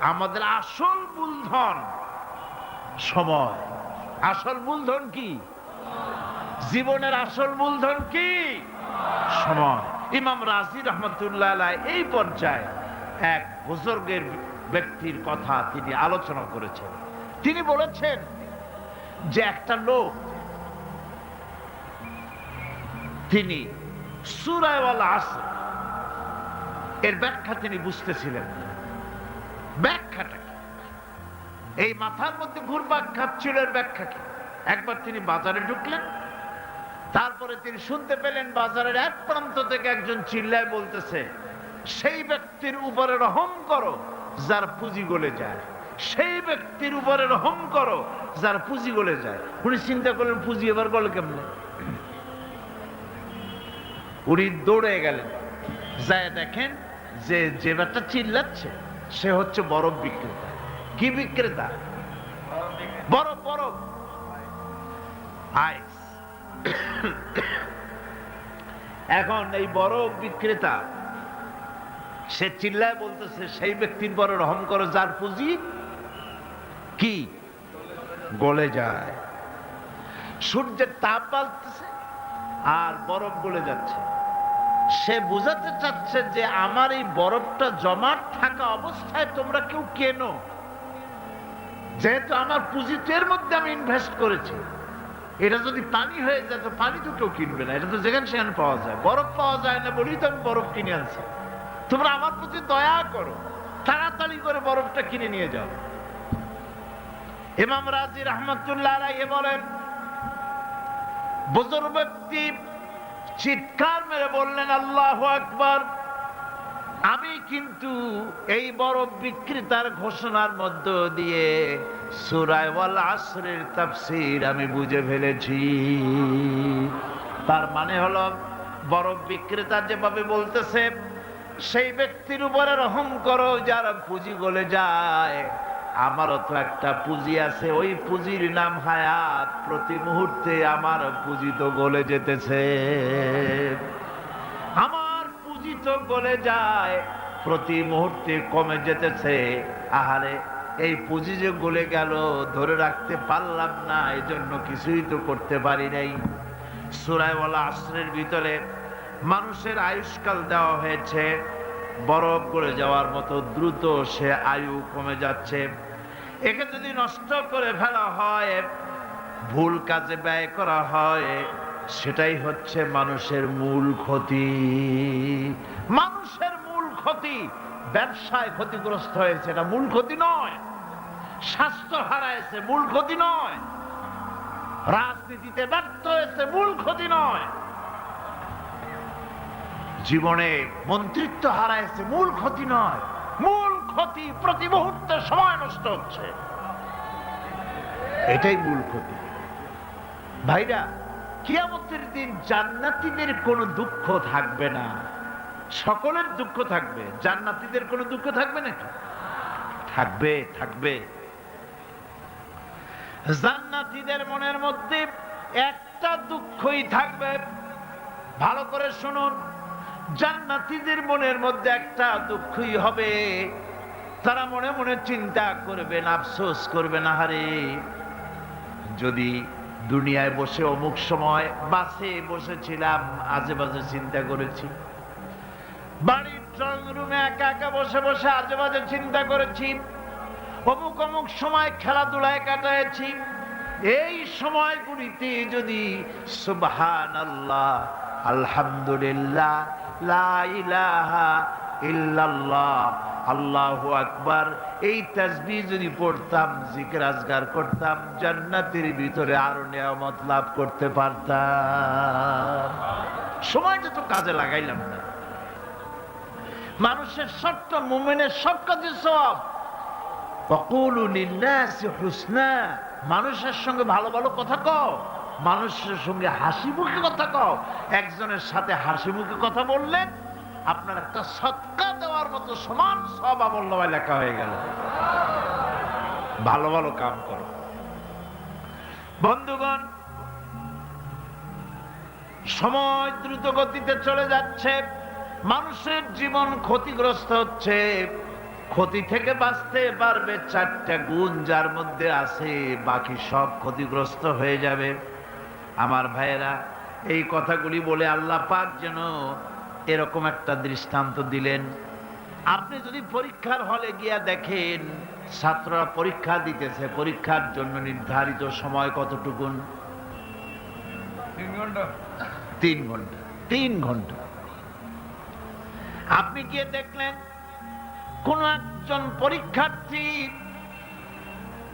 আমাদের আসল মূলধন সময়। আসল মূলধন কি? জীবনের আসল মূলধন কি? সময়। ইমাম রাজি রহমতুল্লাহ এই পর্যায়ে এক বুজুর্গের ব্যক্তির কথা তিনি আলোচনা করেছেন। তিনি বলেছেন যে একটা লোক, তিনি সুরায়ওয়ালা আসর, এর ব্যাখ্যা তিনি বুঝতেছিলেন। না। ব্যাখ্যাটা? এই মাথার মধ্যে ঘুরপাক খাচ্ছিল এর ব্যাখ্যা কি? একবার তিনি বাজারে ঢুকলেন, তারপরে তিনি শুনতে পেলেন বাজারের এক প্রান্ত থেকে একজন চিল্লায় বলতেছে, সেই ব্যক্তির উপরে রহম করো, যার পুঁজি গলে যায়। সেই ব্যক্তির উপরে রহম করো, যার পুঁজি গলে যায়। উনি চিন্তা করলেন, পুঁজি এবার গলে কেমনে? উনি দৌড়ে গেলেন। যায় দেখেন যে যে ব্যাটা চিল্লাচ্ছে সে হচ্ছে বরফ বিক্রেতা। কি বিক্রেতা? বরফ বরফ আইস। এখন এই বরফ বিক্রেতা, সে চিল্লায় বলতেছে, সেই ব্যক্তির বড় রহম করে, যার পুঁজি কি? গলে যায়। সূর্যের তাপ বাড়তেছে আর বরফ গলে যাচ্ছে। সে বুঝাতে চাচ্ছে যে আমার এই বরফটা জমাট থাকা অবস্থায় তোমরা কেউ কেনো। যেহেতু আমার পুঁজি এর মধ্যে আমি ইনভেস্ট করেছি। এটা যদি পানি হয়ে যায়, তো পানি তো কেউ কিনবে না। এটা তো যেখানে সেখানে পাওয়া যায়। বরফ পাওয়া যায় না বলেই তো আমি বরফ কিনে আনছি। তোমরা আমার প্রতি দয়া করো। তাড়াতাড়ি করে বরফটা কিনে নিয়ে যাও। ইমাম রাজি রহমতুল্লাহ আলাইহি বলেন, বুজুর্গ ব্যক্তি চিৎকার মেরে বললেন, আল্লাহ আকবার। আমি কিন্তু এই বরফ বিক্রেতার ঘোষণার মধ্য দিয়ে সুরায়ওয়াল আসরের তাফসির আমি বুঝে ফেলেছি। তার মানে হলো বরফ বিক্রেতা যেভাবে বলতেছে, সেই ব্যক্তির উপরে রহম করো, যারা পুঁজি গলে যায়। আমারও তো একটা পুঁজি আছে, ওই পুঁজির নাম হায়াত। প্রতি মুহূর্তে আমার পুঁজি তো গলে যেতেছে। আমার পুঁজি তো গলে যায়, প্রতি মুহূর্তে কমে যেতেছে। আহারে, এই পুঁজি যে গলে গেল, ধরে রাখতে পারলাম না এই জন্য কিছুই তো করতে পারি নাই। সুরাইওয়ালা আশ্রের ভিতরে মানুষের আয়ুষ্কাল দেওয়া হয়েছে। বরফ গলে যাওয়ার মতো দ্রুত সে আয়ু কমে যাচ্ছে। একে যদি নষ্ট করে ফেলা হয়, ভুল কাজে ব্যয় করা হয়, সেটাই হচ্ছে মানুষের মূল ক্ষতি। মানুষের মূল ক্ষতি ব্যবসায় ক্ষতিগ্রস্ত হয়েছে, এটা মূল ক্ষতি নয়। স্বাস্থ্য হারাইছে, মূল ক্ষতি নয়। রাজনীতিতে ব্যর্থ হয়েছে, মূল ক্ষতি নয়। জীবনে মন্ত্রিত্ব হারাইছে, মূল ক্ষতি নয়। মূল ক্ষতি প্রতি মুহূর্তে সময় নষ্ট হচ্ছে। এটাই মূল ক্ষতি। ভাইরা, কিয়ামতের দিন জান্নাতীদের কোনো দুঃখ থাকবে না। সকলের দুঃখ থাকবে। জান্নাতীদের কোনো দুঃখ থাকবে নাকি থাকবে থাকবে। জান্নাতীদের মনের মধ্যে একটা দুঃখই থাকবে। ভালো করে শুনুন। জান্নাতীদের মনের মধ্যে একটা দুঃখই হবে। তারা মনে মনে চিন্তা করবেন আফসোস করবেন আহারে যদি দুনিয়ায় বসে অমুক সময় বাসে বসেছিলাম আজে বাজে চিন্তা করেছি। বাড়ির ড্রয়িং রুমে একা একা বসে বসে আজে বাজে চিন্তা করেছি। অমুক অমুক সময় খেলাধুলায় কাটাইছি এই সময়গুলিতে যদি সুবহান আল্লাহ আলহামদুলিল্লাহ, লা ইলাহা ইল্লাল্লাহ, আল্লাহ আকবার। এই তাজবি যদি পড়তাম আজগার করতাম, জান্নাতের ভিতরে আরও নিয়ামত লাভ করতে পারতাম। সময়টা তো কাজে লাগাইলাম না। মানুষের সবটা মুমেনের সব কাজে সব হুসনা। মানুষের সঙ্গে ভালো ভালো কথা কও। মানুষের সঙ্গে হাসি মুখে কথা কও। একজনের সাথে হাসি মুখে কথা বললেন আপনার একটা সৎকা দেওয়ার মতো সমান সব আমল্লামায় লেখা হয়ে গেল। ভালো ভালো কাম করো। বন্ধুগণ, সময় দ্রুত গতিতে চলে যাচ্ছে, মানুষের জীবন ক্ষতিগ্রস্ত হচ্ছে, ক্ষতি থেকে বাঁচতে পারবে চারটা গুণ যার মধ্যে আছে, বাকি সব ক্ষতিগ্রস্ত হয়ে যাবে। আমার ভাইয়েরা, এই কথাগুলি বলে আল্লাহ পাক যেন এরকম একটা দৃষ্টান্ত দিলেন। আপনি যদি পরীক্ষার হলে গিয়া দেখেন ছাত্ররা পরীক্ষা দিতেছে পরীক্ষার জন্য নির্ধারিত সময় কতটুকুন? তিন ঘণ্টা। তিন ঘণ্টা আপনি গিয়ে দেখলেন কোন একজন পরীক্ষার্থী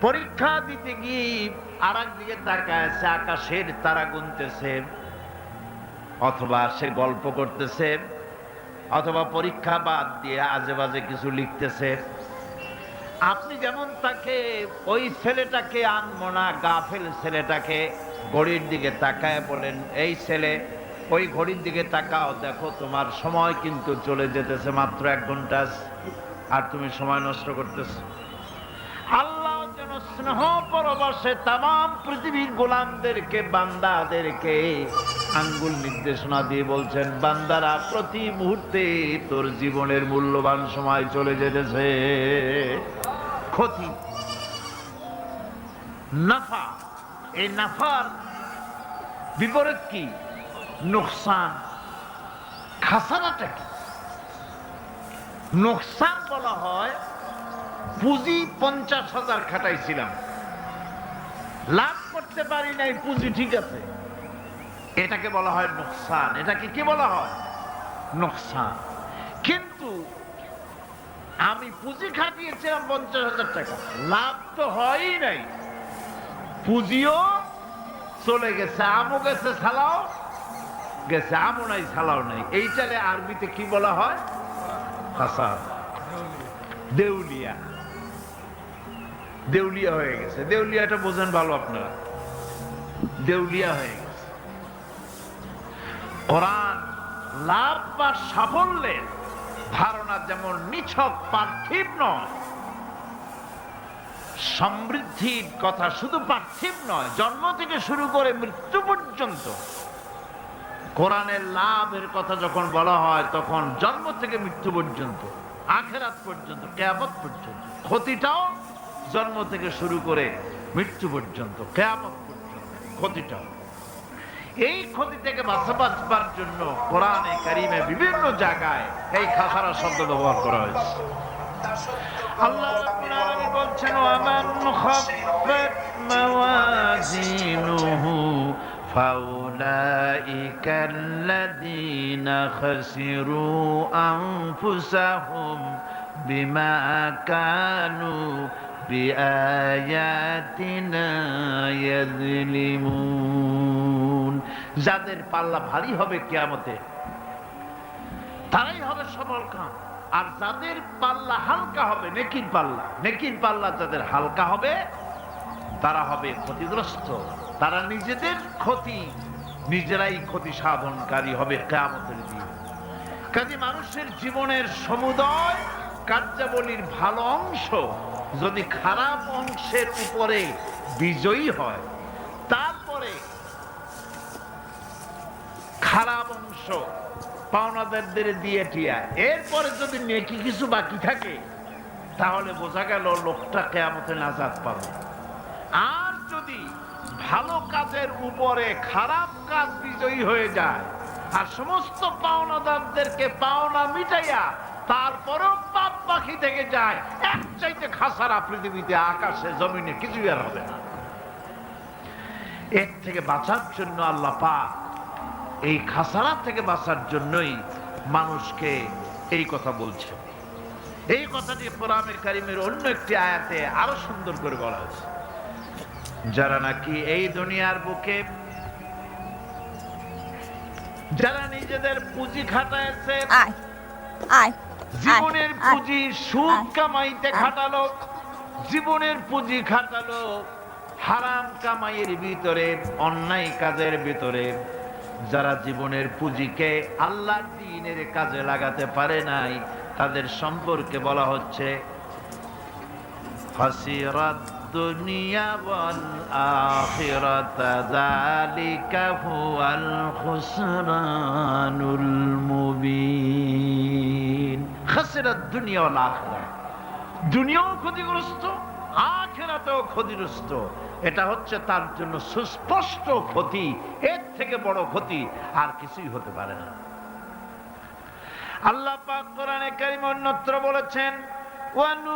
পরীক্ষা দিতে গিয়ে আর একদিকে তাকায় আছে আকাশের তারা গুনতেছে। অথবা সে গল্প করতেছে, অথবা পরীক্ষা বাদ দিয়ে আজে বাজে কিছু লিখতেছে। আপনি যেমন তাকে, ওই ছেলেটাকে আনব না গাফেল ছেলেটাকে ঘড়ির দিকে তাকায় বলেন, এই ছেলে, ওই ঘড়ির দিকে তাকাও, দেখো তোমার সময় কিন্তু চলে যেতেছে মাত্র এক ঘণ্টা। আর তুমি সময় নষ্ট করতেছো। আল্লাহ যেন স্নেহ পরবশে তাম পৃথিবীর গোলামদেরকে, বান্দাদেরকে আঙ্গুল নির্দেশনা দিয়ে বলছেন, বান্দারা, প্রতি মুহূর্তে তোর জীবনের মূল্যবান সময় চলে যেতেছে। ক্ষতি, নাফা, এই নাফার বিপরীত কি? নোকসান, খাসানাটা কি? নোকসান বলা হয়, পুঁজি পঞ্চাশ হাজার খাটাইছিলাম। লাভ করতে পারি নাই, পুঁজি ঠিক আছে। এটাকে বলা হয় নোকসান। এটাকে কি বলা হয়? নোকসান। কিন্তু আমি পুঁজি খাটিয়েছিলাম পঞ্চাশ হাজার টাকা। লাভ তো হয়ই নাই। পুঁজিও চলে গেছে, আমও গেছে সালাও গেছে, আমও নাই সালাও নাই। এইটারে আরবিতে কি বলা হয়? দেউলিয়া। দেউলিয়া হয়ে গেছে। দেউলিয়াটা বোঝেন ভালো আপনারা। দেউলিয়া হয়ে গেছে। কোরআন লাভ বা সাফল্যের ধারণা যেমন নিছক পার্থিব নয় সমৃদ্ধির কথা শুধু পার্থিব নয়, জন্ম থেকে শুরু করে মৃত্যু পর্যন্ত। কোরআনের লাভের কথা যখন বলা হয়, তখন জন্ম থেকে মৃত্যু পর্যন্ত, আখেরাত পর্যন্ত, কেয়ামত পর্যন্ত, ক্ষতিটাও জন্ম থেকে শুরু করে মৃত্যু পর্যন্ত, কেয়ামত পর্যন্ত, ক্ষতিটাও। এই ক্ষতি থেকে বাঁচা বাঁচবার জন্য কোরআনে কারিমে বিভিন্ন জায়গায় এই খাসারা শব্দ ব্যবহার করা হয়েছে আল্লাহ রাব্বুল আলামিন বলছেন ওয়ামান খাফফাত মাওয়াজিনুহু فأولئك الذين خسروا أنفسهم بما كانوا بآياتنا يظلمون যাদের পাল্লা ভারী হবে কিয়ামতে, তারাই হবে সবল কাম। আর যাদের পাল্লা হালকা হবে, নেকির পাল্লা নেকির পাল্লা যাদের হালকা হবে, তারা হবে ক্ষতিগ্রস্ত। তারা নিজেদের ক্ষতি, নিজেরাই ক্ষতি সাধনকারী হবে কেয়ামতের দিন। কাজে মানুষের জীবনের সমুদয় কার্যাবলীর ভালো অংশ যদি খারাপ অংশের উপরে বিজয়ী হয় তারপরে অংশ পাওনাদারদের দিয়ে টিয়া। এরপরে যদি নেকি কিছু বাকি থাকে, তাহলে বোঝা গেল লোকটা কেয়ামতে নাজাদ পাবে। আর যদি ভালো কাজের উপরে খারাপ কাজ বিজয়ী হয়ে যায়, আর সমস্ত পাওনাদারদেরকে পাওনা মিটাইয়া তারপরেও পাপ পাখি থেকে যায় এক চাইতে খাসারা পৃথিবীতে, আকাশে, জমিনে কিছুই আর হবে না। এর থেকে বাঁচার জন্য আল্লাহ পাক এই খাসারা থেকে বাঁচার জন্যই মানুষকে এই কথা বলছে। এই কথাটি কোরআনের কারিমের অন্য একটি আয়াতে আরও সুন্দর করে বলা হয়েছে। যারা নাকি এই দুনিয়ার বুকে যারা নিজেদের পুঁজি খাটাইছে জীবনের পুঁজি সুদ কামাইতে খাটালো জীবনের পুঁজি খাটালো হারাম কামাইয়ের ভিতরে অন্যায় কাজের ভিতরে। যারা জীবনের পুঁজিকে আল্লাহ দিনের কাজে লাগাতে পারে নাই, তাদের সম্পর্কে বলা হচ্ছে দুনিয়াও ক্ষতিগ্রস্ত, আখেরাতেও ক্ষতিগ্রস্ত। এটা হচ্ছে তার জন্য সুস্পষ্ট ক্ষতি, এর থেকে বড় ক্ষতি আর কিছুই হতে পারে না। আল্লাহ পাক কোরআনে কারিম অন্যত্র বলেছেন আমরা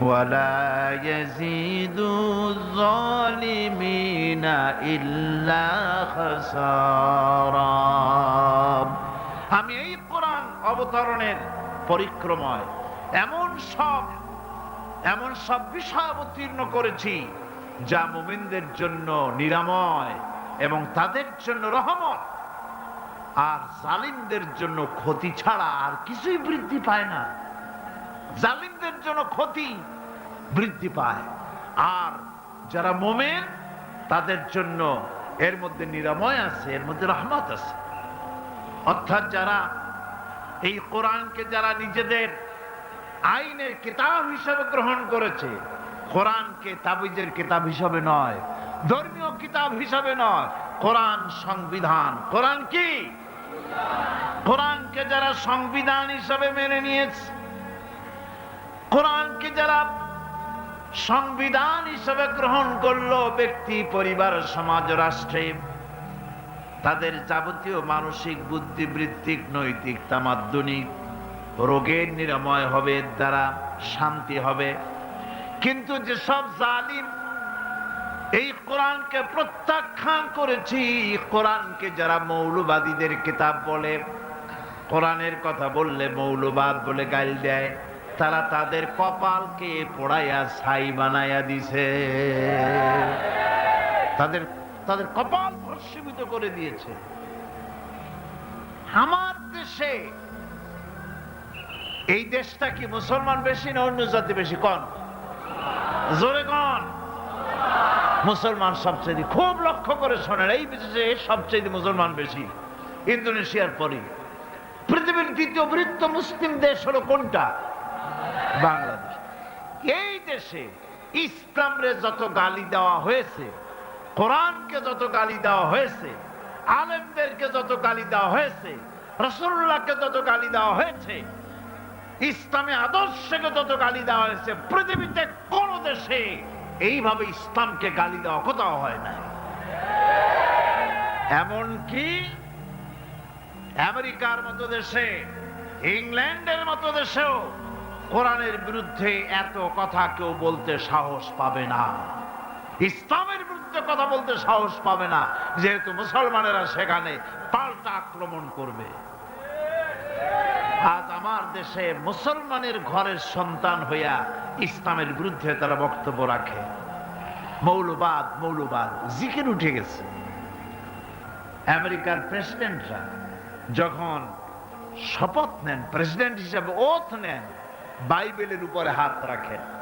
وَلَا يَزِيدُ الظَّالِمِينَ إِلَّا خَسَارًا আমি এই কোরআন অবতরণের পরিক্রমায় এমন সব এমন সব বিষয় অবতীর্ণ করেছি যা মুমিনদের জন্য নিরাময় এবং তাদের জন্য রহমত আর জালিমদের জন্য ক্ষতি ছাড়া আর কিছুই বৃদ্ধি পায় না জালিমদের জন্য ক্ষতি বৃদ্ধি পায়। আর যারা মোমেন, তাদের জন্য এর মধ্যে নিরাময় আছে, এর মধ্যে রহমত আছে। অর্থাৎ যারা এই কোরআনকে যারা নিজেদের আইনের কিতাব হিসাবে গ্রহণ করেছে, কোরআনকে তাবিজের কিতাব হিসাবে নয়, ধর্মীয় কিতাব হিসাবে নয়, কোরআন সংবিধান। কোরআন কি? কোরআনকে যারা সংবিধান হিসাবে মেনে নিয়েছে কোরআনকে যারা সংবিধান হিসাবে গ্রহণ করল ব্যক্তি, পরিবার, সমাজ, রাষ্ট্রে, তাদের যাবতীয় মানসিক বুদ্ধিবৃত্তিক নৈতিক, তামাদ্দনিক, রোগের নিরাময় হবে দ্বারা শান্তি হবে। কিন্তু যেসব জালিম এই কোরআনকে প্রত্যাখ্যান করেছি, কোরআনকে যারা মৌলবাদীদের কিতাব বলে, কোরআনের কথা বললে মৌলবাদ বলে গাল দেয় তারা তাদের কপালকে পোড়াইয়া ছাই বানাইয়া দিছে। তাদের তাদের কপাল ভস্মীভূত করে দিয়েছে। আমার দেশে এই দেশটা কি মুসলমান বেশি না অন্য জাতি বেশি? কন। জোরে কন। মুসলমান সবচেয়ে খুব লক্ষ্য করে শোনেন, এই দেশে সবচেয়ে মুসলমান বেশি, ইন্দোনেশিয়ার পরে পৃথিবীর দ্বিতীয় বৃত্ত মুসলিম দেশ হলো কোনটা? বাংলাদেশ। এই দেশে ইসলামরে যত গালি দেওয়া হয়েছে, কোরআনকে যত গালি দেওয়া হয়েছে, আলেমদেরকে যত গালি দেওয়া হয়েছে রসুল্লাহকে যত গালি দেওয়া হয়েছে, ইসলামে আদর্শকে যত গালি দেওয়া হয়েছে, পৃথিবীতে কোন দেশে এইভাবে ইসলামকে গালি দেওয়া কোথাও হয় না এমনকি আমেরিকার মতো দেশে, ইংল্যান্ডের মতো দেশেও কোরআনের বিরুদ্ধে এত কথা কেউ বলতে সাহস পাবে না। ইসলামের বিরুদ্ধে কথা বলতে সাহস পাবে না, যেহেতু মুসলমানেরা সেখানে পাল্টা আক্রমণ করবে। আজ আমার দেশে মুসলমানের ঘরের সন্তান হইয়া ইসলামের বিরুদ্ধে তারা বক্তব্য রাখে। মৌলবাদ মৌলবাদ, জিকের উঠে গেছে। আমেরিকার প্রেসিডেন্টরা যখন শপথ নেন, প্রেসিডেন্ট হিসাবে ওথ নেন বাইবেলের উপরে হাত রাখেন।